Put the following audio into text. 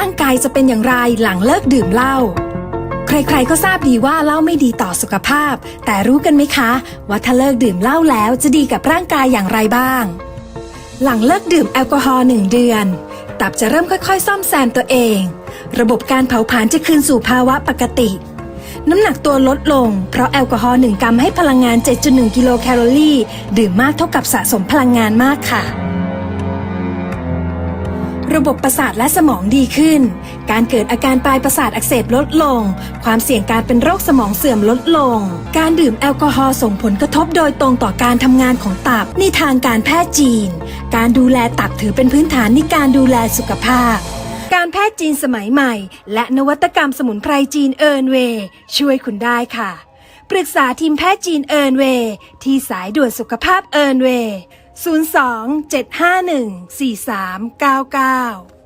ร่างกายจะเป็นอย่างไรหลังเลิกดื่มเหล้า ใครๆก็ทราบดีว่าเหล้าไม่ดีต่อสุขภาพ แต่รู้กันไหมคะว่าถ้าเลิกดื่มเหล้าแล้วจะดีกับร่างกายอย่างไรบ้าง หลังเลิกดื่มแอลกอฮอล์หนึ่งเดือน ตับจะเริ่มค่อยๆ ซ่อมแซมตัวเอง ระบบการเผาผลาญจะคืนสู่ภาวะปกติ น้ำหนักตัวลดลง เพราะแอลกอฮอล์หนึ่งกรัมให้พลังงาน 7.1 กิโลแคลอรี่ ดื่มมากเท่ากับสะสมพลังงานมากค่ะ ระบบประสาทและสมองดีขึ้น การเกิดอาการปลายประสาทอักเสบลดลง ความเสี่ยงการเป็นโรคสมองเสื่อมลดลง การดื่มแอลกอฮอล์ส่งผลกระทบโดยตรงต่อการทำงานของตับในทางการแพทย์จีน การดูแลตับถือเป็นพื้นฐานในการดูแลสุขภาพการแพทย์จีนสมัยใหม่ และนวัตกรรมสมุนไพรจีนเอิร์นเวย์ช่วยคุณได้ค่ะ ปรึกษาทีมแพทย์จีนเอิร์นเวย์ที่สายด่วนสุขภาพเอิร์นเวย์ 02 751 4399